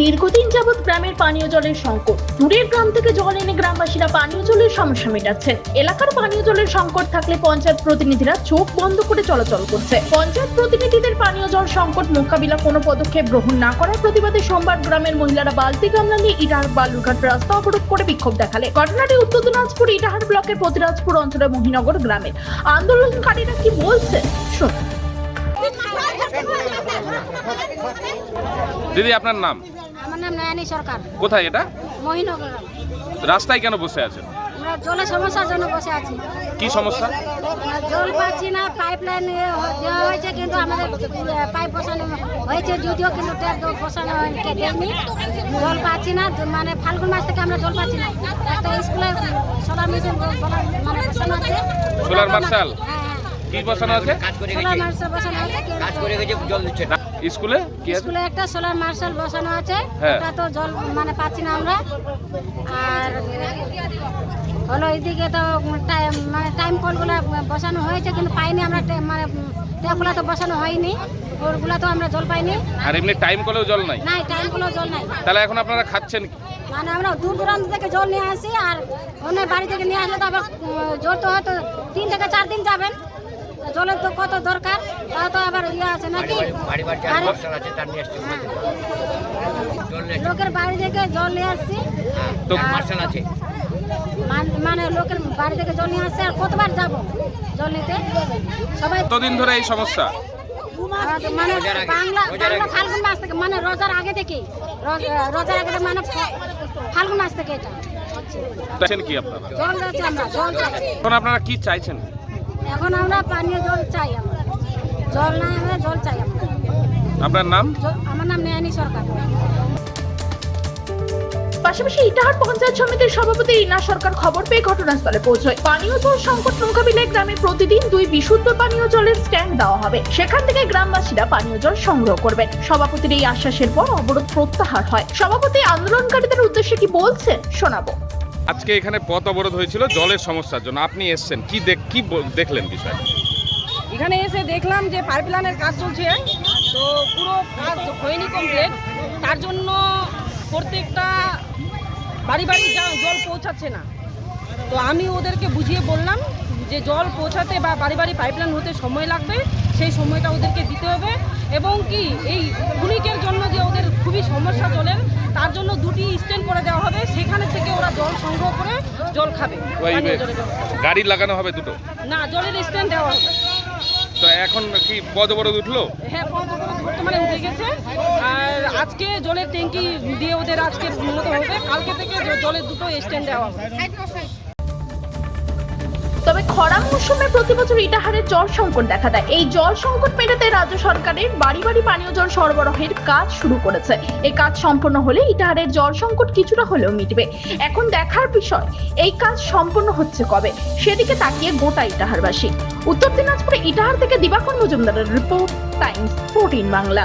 দীর্ঘদিন যাবৎ গ্রামের পানীয় জলের সংকট। দূরের গ্রাম থেকে জল এনে গ্রামবাসীরা পানীয় জলের সমস্যা মেটাচ্ছেন এলাকার পানীয় জলের সংকট থাকলে পঞ্চায়েত প্রতিনিধিরা চোখ বন্ধ করে চলাচল করছে। পঞ্চায়েত প্রতিনিধিদের পানীয় জল সংকট মোকাবিলা কোনো পদক্ষেপ গ্রহণ না করার প্রতিবাদে সোমবার গ্রামের মহিলারা বালতি গামলা নিয়ে ইটাহার বালুরঘাট রাস্তা অবরোধ করে বিক্ষোভ দেখালে। ঘটনাটি উত্তর দিনাজপুর ইটাহার ব্লকের প্রতিরাজপুর অঞ্চলের মহিনগর গ্রামের আন্দোলনকারীরা কি বলছেন শুনুন দিদি, আপনার নাম? আমার নাম নয়নী সরকার। কোথায় এটা? মহিনগর। রাস্তায় কেন বসে আছেন? আমরা জলের সমস্যার জন্য বসে আছি। কি সমস্যা? জল পাচ্ছি না পাইপ লাইন দেওয়া হয়েছে কিন্তু আমাদের পাইপ বসানো হয়েছে যদিও কিন্তু ট্যাপ বসানো হয়নি দেয়নি। জল পাচ্ছি না মানে ফাল্গুন মাস থেকে আমরা জল পাচ্ছি না। একটা স্কুলে সোলার মেশিন মানে বসানো আছে। Solar marshal? হ্যাঁ হ্যাঁ। কি বসানো আছে? সোলার মার্শাল বসানো আছে কাজ করে গেছে জল দিচ্ছে স্কুলে স্কুলে একটা সোলার মার্শাল বসানো আছে হ্যাঁ। ওটা তো জল মানে পাচ্ছি না আমরা। আর হলো এদিকে তো টাইম মানে টাইম কলগুলো বসানো হয়েছে কিন্তু পাইনি আমরা মানে ট্যাপগুলো তো বসানো হয়নি। ওরগুলো তো আমরা জল পাইনি। আর এমনি টাইম কলেও জল নাই? নাই টাইমগুলো জল নাই। তাহলে এখন আপনারা খাচ্ছেন মানে আমরা দূর দূরান্ত থেকে জল নিয়ে আসি আর অন্য বাড়ি থেকে নিয়ে আসলে তো আবার জল তো হয়তো তিন থেকে চার দিন যাবেন। জলের তো কত দরকার তাও তো আবার ইয়ে আছে নাকি? হ্যাঁ। লোকের বাড়ি থেকে জল নিয়ে আসছি। তো মার্শাল আছে। মান- মানে লোকের বাড়ি থেকে জল নিয়ে আসছে আর কতবার যাব জল নিতে? সবাই কতদিন ধরে এই সমস্যা? মানে বাংলা বাংলা ফাল্গুন মাস থেকে মানে রোজার আগে থেকে রোজার আগে থেকে মানে ফাল্গুন মাস থেকে এটা। কি আপনারা। জল যাচ্ছে আমরা জল এখন আপনারা কি চাইছেন? এখন আমরা পানীয় জল চাই আমরা। জল নাই আমরা জল চাই আমরা। আপনার নাম? আমার নাম নেয়ানি সরকার। পাশাপাশি ইটাহার পঞ্চায়েত সমিতির সভাপতি রিনা সরকার খবর পেয়ে ঘটনাস্থলে পৌঁছয়। পানীয় জল সংকট মোকাবিলায় গ্রামে প্রতিদিন দুই বিশুদ্ধ পানীয় জলের স্ট্যান্ড দেওয়া হবে। সেখান থেকে গ্রামবাসীরা পানীয় জল সংগ্রহ করবেন। সভাপতির এই আশ্বাসের পর অবরোধ প্রত্যাহার হয়। সভাপতি আন্দোলনকারীদের উদ্দেশ্যে কি বলছেন শোনাবো। আজকে এখানে পথ অবরোধ হয়েছিল জলের সমস্যার জন্য। আপনি এসছেন। কি দেখ কি দেখলেন বিষয়? এখানে এসে দেখলাম যে পাইপ লাইনের কাজ চলছে। তো পুরো কাজ হয়নি কমপ্লিট। তার জন্য প্রত্যেকটা বাড়ি বাড়ি জল পৌঁছাচ্ছে না। তো আমি ওদেরকে বুঝিয়ে বললাম যে জল পৌঁছাতে বা বাড়ি বাড়ি পাইপলাইন হতে সময় লাগবে। সেই সময়টা ওদেরকে দিতে হবে। এবং কি এই ক্ষণিকের জন্য যে ওদের খুবই সমস্যা জলের, তার জন্য দুটি স্ট্যান্ড করে দেওয়া হবে সেখানে থেকে ওরা জল সংগ্রহ করে জল খাবে। গাড়ি লাগানো হবে দুটো? না জলের স্ট্যান্ড দেওয়া হবে। তো এখন কি পদ বড় উঠল? হ্যাঁ পঞ্চগড় বর্তমানে উঠে গেছে। আর আজকে জলের ট্যাঙ্কি দিয়ে ওদের আজকে উন্নত হবে। কালকে থেকে জলের দুটো স্ট্যান্ড দেওয়া হবে। তবে খরা মৌসুমে প্রতি বছর ইটাহারের জল সংকট দেখা দেয়। এই জল সংকট মেটাতে রাজ্য সরকারের বাড়ি বাড়ি পানীয় জল সরবরাহের কাজ শুরু করেছে। এই কাজ সম্পন্ন হলে ইটাহারের জল সংকট কিছুটা হলেও মিটবে। এখন দেখার বিষয়, এই কাজ সম্পন্ন হচ্ছে কবে? সেদিকে তাকিয়ে গোটা ইটাহারবাসী। উত্তর দিনাজপুরে ইটাহার থেকে দিবাকর মজুমদারের রিপোর্ট, টাইমস, ফোরটিন বাংলা।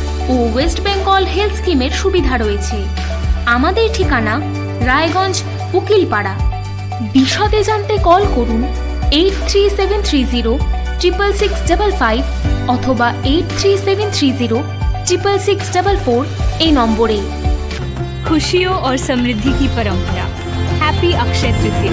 ও ওয়েস্ট বেঙ্গল হেলথ স্কিমের সুবিধা রয়েছে আমাদের ঠিকানা রায়গঞ্জ উকিলপাড়া বিশদে জানতে কল করুন eight three seven three zero triple six double five অথবা eight three seven three zero triple six double four এই নম্বরে खुशियों और समृद्धि की परंपरा हैप्पी अक्षय तृतीया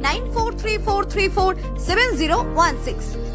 9434347016.